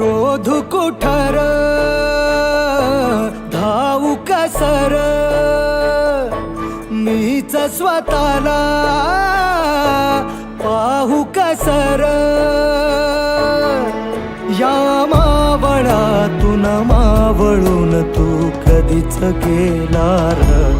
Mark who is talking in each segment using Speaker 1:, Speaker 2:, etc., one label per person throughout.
Speaker 1: शोधू कुठर? धावू कसर मीच स्वतःला पाहू कसर या मावळातून मावळून तू कधीच गेला र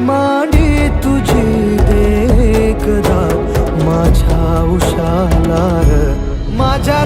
Speaker 1: मांडी तुझी देखदा माझ्या उशालार माझ्या